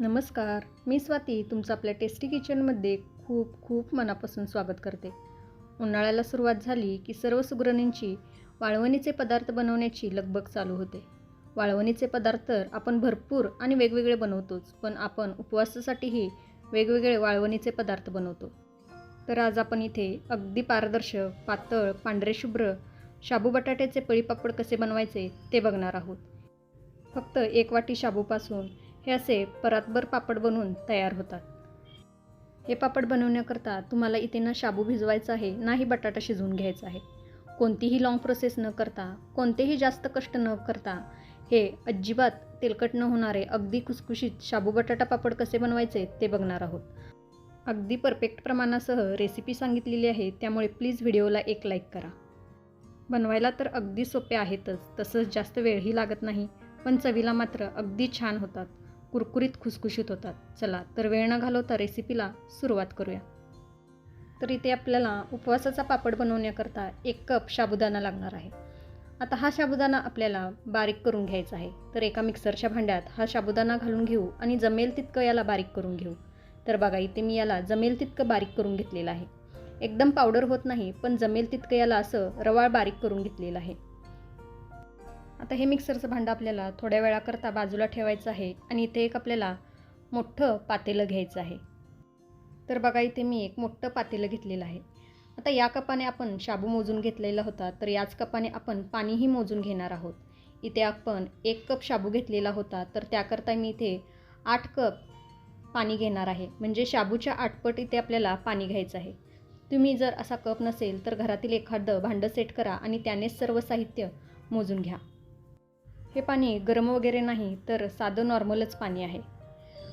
नमस्कार मी स्वाती तुमचं आपल्या टेस्टी किचनमध्ये खूप खूप मनापासून स्वागत करते. उन्हाळ्याला सुरुवात झाली की सर्व सुगरणींची वाळवणीचे पदार्थ बनवण्याची लगबग चालू होते. वाळवणीचे पदार्थ तर आपण भरपूर आणि वेगवेगळे बनवतोच पण आपण उपवासासाठीही वेगवेगळे वाळवणीचे पदार्थ बनवतो. तर आज आपण इथे अगदी पारदर्शक पातळ पांढरे शुभ्र शाबू बटाट्याचे पळीपापड कसे बनवायचे ते बघणार आहोत. फक्त एक वाटी शाबूपासून हे असे परातभर पापड बनवून तयार होतात. हे पापड बनवण्याकरता तुम्हाला इथे ना शाबू भिजवायचा आहे नाही बटाटा शिजवून घ्यायचा आहे. कोणतीही लाँग प्रोसेस न करता कोणतेही जास्त कष्ट न करता हे अजिबात तेलकट न होणारे अगदी खुसखुशीत शाबू बटाटा पापड कसे बनवायचे ते बघणार आहोत. अगदी परफेक्ट प्रमाणासह रेसिपी सांगितलेली आहे त्यामुळे प्लीज व्हिडिओला एक लाईक करा. बनवायला तर अगदी सोपे आहेतच तसंच जास्त वेळही लागत नाही पण चवीला मात्र अगदी छान होतात. कुरकुरीत खुसखुशीत होतात. चला तर वेळ न घालवता रेसिपीला सुरुवात करूया. तर इथे आपल्याला उपवासाचा पापड बनवण्याकरता एक कप साबुदाणा लागणार आहे. आता हा साबुदाणा आपल्याला बारीक करून घ्यायचा आहे. तर एका मिक्सरच्या भांड्यात हा साबुदाणा घालून घेऊ आणि जमेल तितकं याला बारीक करून घेऊ. तर बघा इथे मी याला जमेल तितकं बारीक करून घेतलेलं आहे. एकदम पावडर होत नाही पण जमेल तितकं याला असं रवाळ बारीक करून घेतलेलं आहे. आता हे मिक्सरचं भांडं आपल्याला थोड्या वेळाकरता बाजूला ठेवायचं आहे आणि इथे एक आपल्याला मोठं पातेलं घ्यायचं आहे. तर बघा इथे मी एक मोठं पातेलं घेतलेलं आहे. आता या कपाने आपण शाबू मोजून घेतलेला होता तर याच कपाने आपण पाणीही मोजून घेणार आहोत. इथे आपण एक कप शाबू घेतलेला होता तर त्याकरता मी इथे आठ कप पाणी घेणार आहे. म्हणजे शाबूच्या आठपट इथे आपल्याला पाणी घ्यायचं आहे. तुम्ही जर असा कप नसेल तर घरातील एखादं भांडं सेट करा आणि त्यानेच सर्व साहित्य मोजून घ्या. हे पाणी गरम वगैरे नाही तर साधं नॉर्मलच पाणी आहे.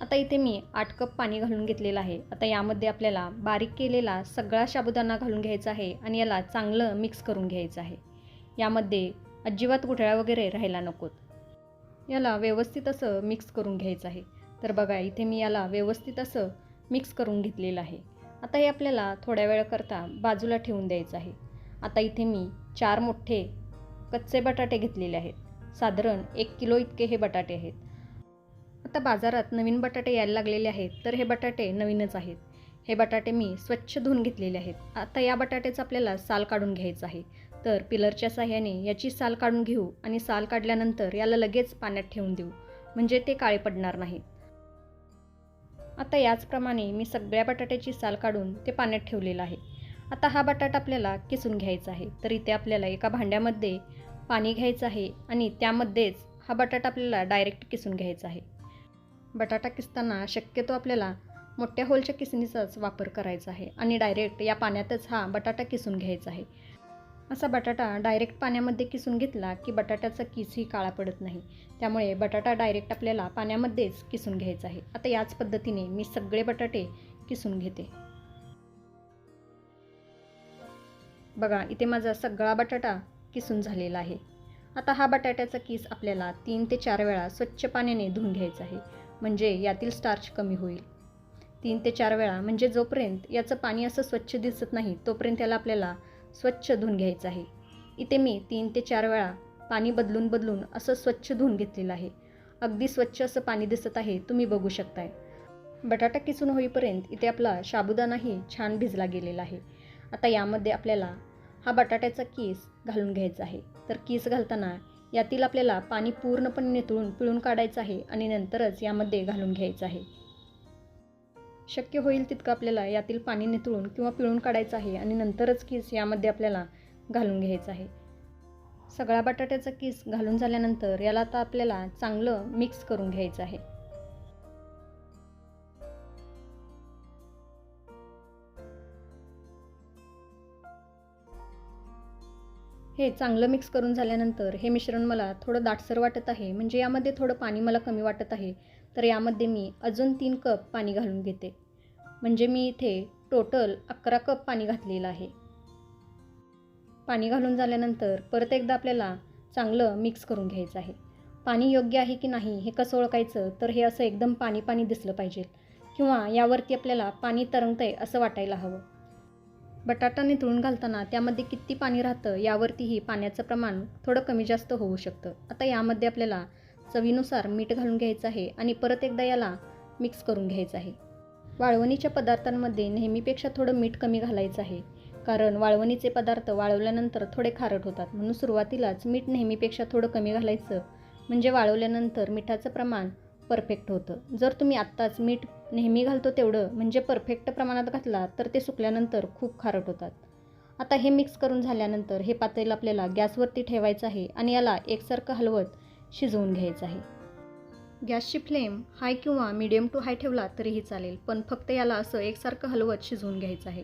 आता इथे मी आठ कप पाणी घालून घेतलेलं आहे. आता यामध्ये आपल्याला बारीक केलेला सगळा साबुदाणा घालून घ्यायचा आहे आणि याला चांगलं मिक्स करून घ्यायचं आहे. यामध्ये अजिबात गुठळ्या वगैरे राहायला नकोत. याला व्यवस्थित असं मिक्स करून घ्यायचं आहे. तर बघा इथे मी याला व्यवस्थित असं मिक्स करून घेतलेलं आहे. आता हे आपल्याला थोड्या वेळाकरता बाजूला ठेवून द्यायचं आहे. आता इथे मी चार मोठे कच्चे बटाटे घेतलेले आहेत. साधारण एक किलो इतके हे बटाटे आहेत. आता बाजारात नवीन बटाटे यायला लागलेले आहेत तर हे बटाटे नवीनच आहेत. हे बटाटे मी स्वच्छ धुवून घेतलेले आहेत. आता या बटाट्याचं आपल्याला साल काढून घ्यायचं आहे. तर पिलरच्या साह्याने याची साल काढून घेऊ आणि साल काढल्यानंतर याला लगेच पाण्यात ठेवून देऊ. म्हणजे ते काळे पडणार नाहीत. आता याचप्रमाणे मी सगळ्या बटाट्याची साल काढून ते पाण्यात ठेवलेलं आहे. आता हा बटाटा आपल्याला किसून घ्यायचा आहे. तर इथे आपल्याला एका भांड्यामध्ये पाणी घ्यायचं आहे आणि त्यामध्येच हा बटाटा आपल्याला डायरेक्ट किसून घ्यायचा आहे. बटाटा किसताना शक्यतो आपल्याला मोठ्या होलच्या किसणीचाच वापर करायचा आहे आणि डायरेक्ट या पाण्यातच हा बटाटा किसून घ्यायचा आहे. असा बटाटा डायरेक्ट पाण्यामध्ये किसून घेतला की बटाट्याचा किसही काळा पडत नाही. त्यामुळे बटाटा डायरेक्ट आपल्याला पाण्यामध्येच किसून घ्यायचा आहे. आता याच पद्धतीने मी सगळे बटाटे किसून घेते. बघा इथे माझा सगळा बटाटा किसून झालेला आहे. आता हा बटाट्याचा किस आपल्याला तीन ते चार वेळा स्वच्छ पाण्याने धुवून घ्यायचा आहे म्हणजे यातील स्टार्च कमी होईल. तीन ते चार वेळा म्हणजे जोपर्यंत याचं पाणी असं स्वच्छ दिसत नाही तोपर्यंत याला आपल्याला स्वच्छ धुवून घ्यायचं आहे. इथे मी तीन ते चार वेळा पाणी बदलून बदलून असं स्वच्छ धुवून घेतलेलं आहे. अगदी स्वच्छ असं पाणी दिसत आहे तुम्ही बघू शकताय. बटाटा किसून होईपर्यंत इथे आपला साबुदाणाही छान भिजला गेलेला आहे. आता यामध्ये आपल्याला हा बटाट्याचा कीस घालून घ्यायचा आहे. तर कीस घालताना यातील आपल्याला पाणी पूर्णपणे नितळून पिळून काढायचं आहे आणि नंतरच यामध्ये घालून घ्यायचं आहे. शक्य होईल तितकं आपल्याला यातील पाणी नितळून किंवा पिळून काढायचं आहे आणि नंतरच कीस यामध्ये आपल्याला घालून घ्यायचं आहे. सगळा बटाट्याचा कीस घालून झाल्यानंतर याला आता आपल्याला चांगलं मिक्स करून घ्यायचं आहे. हे चांगलं मिक्स करून झाल्यानंतर हे मिश्रण मला थोडं दाटसर वाटत आहे. म्हणजे यामध्ये थोडं पाणी मला कमी वाटत आहे. तर यामध्ये मी अजून तीन कप पाणी घालून घेते. म्हणजे मी इथे टोटल अकरा कप पाणी घातलेलं आहे. पाणी घालून झाल्यानंतर परत एकदा आपल्याला चांगलं मिक्स करून घ्यायचं आहे. पाणी योग्य आहे की नाही हे कसं ओळखायचं? तर हे असं एकदम पाणी पाणी दिसलं पाहिजे. किंवा यावरती आपल्याला पाणी तरंगतं आहे असं वाटायला हवं. बटाटा निथळून घालताना त्यामध्ये किती पाणी राहतं यावरतीही पाण्याचं प्रमाण थोडं कमी जास्त होऊ शकतं. आता यामध्ये आपल्याला चवीनुसार मीठ घालून घ्यायचं आहे आणि परत एकदा याला मिक्स करून घ्यायचं आहे. वाळवणीच्या पदार्थांमध्ये नेहमीपेक्षा थोडं मीठ कमी घालायचं आहे. कारण वाळवणीचे पदार्थ वाळवल्यानंतर थोडे खारट होतात. म्हणून सुरुवातीलाच मीठ नेहमीपेक्षा थोडं कमी घालायचं. म्हणजे वाळवल्यानंतर मिठाचं प्रमाण परफेक्ट होतं. जर तुम्ही आत्ताच मीठ नेहमी घालतो तेवढं म्हणजे परफेक्ट प्रमाणात घातला तर ते सुकल्यानंतर खूप खारट होतात. आता हे मिक्स करून झाल्यानंतर हे पातेल आपल्याला गॅसवरती ठेवायचं आहे आणि याला एकसारखं हलवत शिजवून घ्यायचं आहे. गॅसची फ्लेम हाय किंवा मीडियम टू हाय ठेवला तरीही चालेल पण फक्त याला असं एकसारखं हलवत शिजवून घ्यायचं आहे.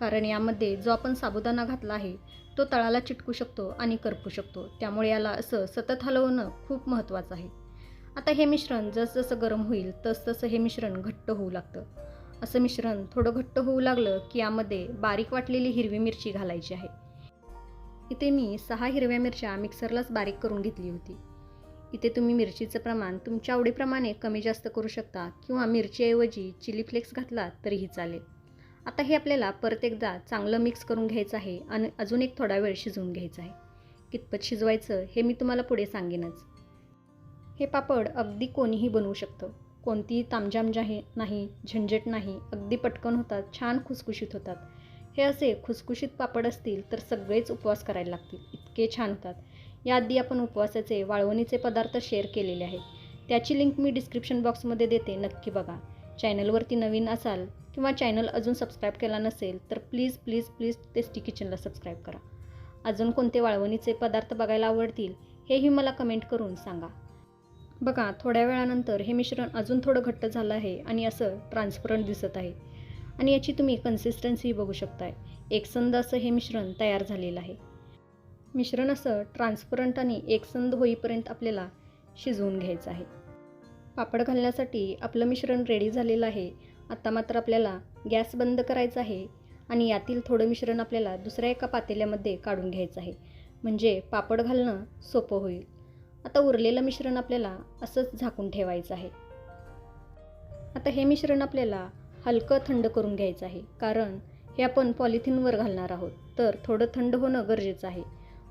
कारण यामध्ये जो आपण साबुदाणा घातला आहे तो तळाला चिटकू शकतो आणि करपू शकतो. त्यामुळे याला असं सतत हलवणं खूप महत्त्वाचं आहे. आता हे मिश्रण जसजसं गरम होईल तसतसं हे मिश्रण घट्ट होऊ लागतं. असं मिश्रण थोडं घट्ट होऊ लागलं की यामध्ये बारीक वाटलेली हिरवी मिरची घालायची आहे. इथे मी सहा हिरव्या मिरच्या मिक्सरलाच बारीक करून घेतली होती. इथे तुम्ही मिरचीचं प्रमाण तुमच्या आवडीप्रमाणे कमी जास्त करू शकता किंवा मिरचीऐवजी चिली फ्लेक्स घातला तरीही चालेल. आता हे आपल्याला परत एकदा चांगलं मिक्स करून घ्यायचं आहे आणि अजून एक थोडा वेळ शिजवून घ्यायचा आहे. कितपत शिजवायचं हे मी तुम्हाला पुढे सांगेनच. हे पापड अगदी कोणीही बनवू शकतं. कोणतीही तामजाम जाहे नाही झंझट नाही अगदी पटकन होतात छान खुसखुशीत होतात. हे असे खुसखुशीत पापड असतील तर सगळेच उपवास करायला लागतील. इतके छान होतात. याआधी आपण उपवासाचे वाळवणीचे पदार्थ शेअर केलेले आहेत. त्याची लिंक मी डिस्क्रिप्शन बॉक्समध्ये देते नक्की बघा. चॅनलवरती नवीन असाल किंवा चॅनल अजून सबस्क्राईब केला नसेल तर प्लीज प्लीज प्लीज टेस्टी किचनला सबस्क्राईब करा. अजून कोणते वाळवणीचे पदार्थ बघायला आवडतील हेही मला कमेंट करून सांगा. बघा थोड्या वेळानंतर हे मिश्रण अजून थोडं घट्ट झालं आहे आणि असं ट्रान्सपरंट दिसत आहे. आणि याची तुम्ही कन्सिस्टन्सी बघू शकताय. एकसंद असं हे मिश्रण तयार झालेलं आहे. मिश्रण असं ट्रान्सपरंट आणि एकसंद होईपर्यंत आपल्याला शिजवून घ्यायचं आहे. पापड घालण्यासाठी आपलं मिश्रण रेडी झालेलं आहे. आता मात्र आपल्याला गॅस बंद करायचा आहे आणि यातील थोडं मिश्रण आपल्याला दुसऱ्या एका पातेल्यामध्ये काढून घ्यायचं आहे. म्हणजे पापड घालणं सोपं होईल. आता उरलेलं मिश्रण आपल्याला असंच झाकून ठेवायचं आहे. आता हे मिश्रण आपल्याला हलकं थंड करून घ्यायचं आहे. कारण हे आपण पॉलिथिनवर घालणार आहोत. तर थोडं थंड होणं गरजेचं आहे.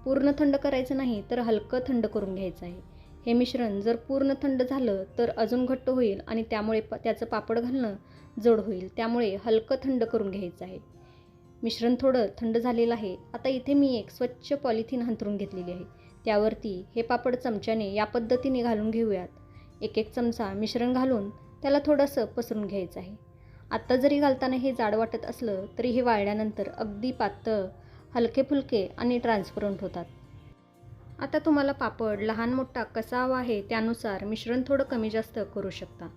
पूर्ण थंड करायचं नाही तर हलकं थंड करून घ्यायचं आहे. हे मिश्रण जर पूर्ण थंड झालं तर अजून घट्ट होईल आणि त्यामुळे प त्याचं पापड घालणं जड होईल. त्यामुळे हलकं थंड करून घ्यायचं आहे. मिश्रण थोडं थंड झालेलं आहे. आता इथे मी एक स्वच्छ पॉलिथिन हंतरून घेतलेली आहे. त्यावरती हे पापड चमच्याने या पद्धतीने घालून घेऊयात. एक एक चमचा मिश्रण घालून त्याला थोडंसं पसरून घ्यायचं आहे. आत्ता जरी घालताना हे जाड वाटत असलं तरी हे वाळल्यानंतर अगदी पातळ हलके फुलके आणि ट्रान्सपरंट होतात. आता तुम्हाला पापड लहान मोठा कसा हवा आहे त्यानुसार मिश्रण थोडं कमी जास्त करू शकता.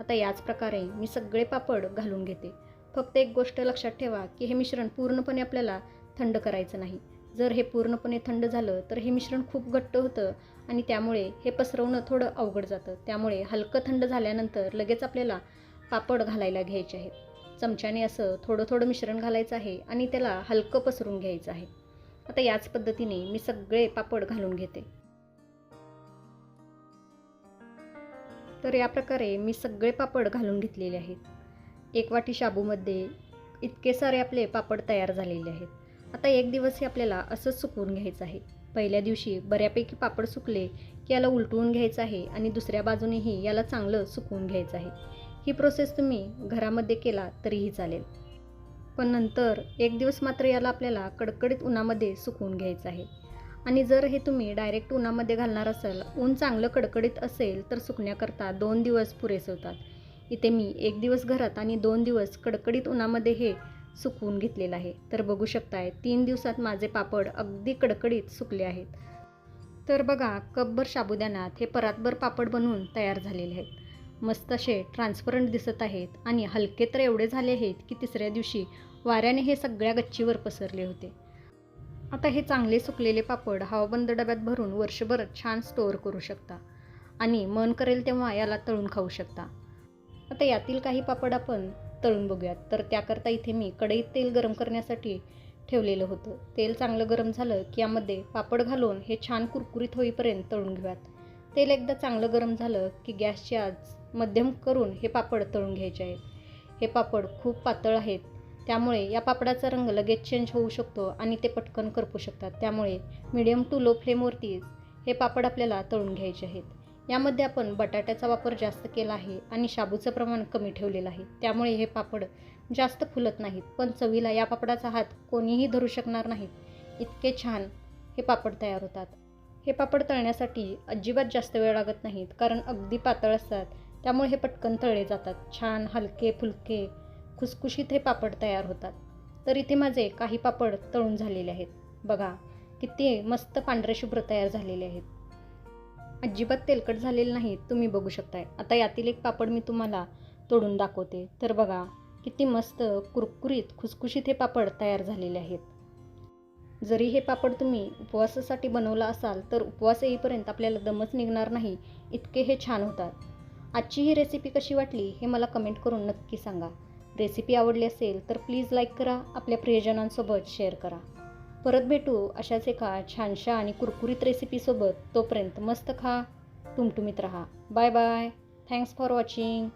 आता याच प्रकारे मी सगळे पापड घालून घेते. फक्त एक गोष्ट लक्षात ठेवा की हे मिश्रण पूर्णपणे आपल्याला थंड करायचं नाही. जर हे पूर्णपणे थंड झालं तर हे मिश्रण खूप घट्ट होतं आणि त्यामुळे हे पसरवणं थोडं अवघड जातं. त्यामुळे हलकं थंड झाल्यानंतर लगेच आपल्याला पापड घालायला घ्यायचे आहेत. चमच्याने असं थोडं थोडं मिश्रण घालायचं आहे आणि त्याला हलकं पसरून घ्यायचं आहे. आता याच पद्धतीने मी सगळे पापड घालून घेते. तर या प्रकारे मी सगळे पापड घालून घेतलेले आहेत. एक वाटी शाबूमध्ये इतके सारे आपले पापड तयार झालेले आहेत. आता एक दिवस हे आपल्याला असंच सुकवून घ्यायचं आहे. पहिल्या दिवशी बऱ्यापैकी पापड सुकले की याला उलटवून घ्यायचं आहे आणि दुसऱ्या बाजूनेही याला चांगलं सुकवून घ्यायचं आहे. ही प्रोसेस तुम्ही घरामध्ये केला तरीही चालेल. पण नंतर एक दिवस मात्र याला आपल्याला कडकडीत उन्हामध्ये सुकवून घ्यायचं आहे. आणि जर हे तुम्ही डायरेक्ट उन्हामध्ये घालणार असाल ऊन चांगलं कडकडीत असेल तर सुकण्याकरता दोन दिवस पुरेसे होतात. इथे मी एक दिवस घरात आणि दोन दिवस कडकडीत उन्हामध्ये हे सुकवून घेतलेलं आहे. तर बघू शकताय तीन दिवसात माझे पापड अगदी कडकडीत सुकले आहेत. तर बघा कपभर साबुदाण्यात हे परातभर पापड बनवून तयार झालेले आहेत. मस्त असे ट्रान्सपरंट दिसत आहेत आणि हलके तर एवढे झाले आहेत की तिसऱ्या दिवशी वाऱ्याने हे सगळ्या गच्चीवर पसरले होते. आता हे चांगले सुकलेले पापड हवाबंद डब्यात भरून वर्षभर छान स्टोअर करू शकता आणि मन करेल तेव्हा याला तळून खाऊ शकता. आता यातील काही पापड आपण तळून बघूयात. तर त्याकरता इथे मी कढईत तेल गरम करण्यासाठी ठेवलेलं होतं. तेल चांगलं गरम झालं की यामध्ये पापड घालून हे छान कुरकुरीत होईपर्यंत तळून घेऊयात. तेल एकदा चांगलं गरम झालं की गॅसची आज मध्यम करून हे पापड तळून घ्यायचे आहेत. हे पापड खूप पातळ आहेत. त्यामुळे या पापडाचा रंग लगेच चेंज होऊ शकतो आणि ते पटकन करपू शकतात. त्यामुळे मीडियम टू लो फ्लेमवरतीच हे पापड आपल्याला तळून घ्यायचे आहेत. यामध्ये आपण बटाट्याचा वापर जास्त केला आहे आणि शाबूचं प्रमाण कमी ठेवलेलं आहे. त्यामुळे हे पापड जास्त फुलत नाहीत पण चवीला या पापडाचा हात कोणीही धरू शकणार नाहीत इतके छान हे पापड तयार होतात. हे पापड तळण्यासाठी अजिबात जास्त वेळ लागत नाहीत कारण अगदी पातळ असतात. त्यामुळे हे पटकन तळले जातात. छान हलके फुलके खुसखुशीत हे पापड तयार होतात. तर इथे माझे काही पापड तळून झालेले आहेत. बघा किती मस्त पांढरे शुभ्र तयार झालेले आहेत. अजिबात तेलकट झालेले नाहीत तुम्ही बघू शकताय. आता यातील एक पापड मी तुम्हाला तोडून दाखवते. तर बघा किती मस्त कुरकुरीत खुसखुशीत हे पापड तयार झालेले आहेत. जरी हे पापड तुम्ही उपवासासाठी बनवला असाल तर उपवास येईपर्यंत आपल्याला दमच निघणार नाही इतके हे छान होतात. आजची ही रेसिपी कशी वाटली हे मला कमेंट करून नक्की सांगा. रेसिपी आवडली असेल तर प्लीज लाईक करा आपल्या प्रियजनांसोबत शेअर करा. परत भेटू अशाच एका छानशा आणि कुरकुरीत रेसिपीसोबत तोपर्यंत मस्त खा टुमटुमीत राहा. Bye bye thanks for watching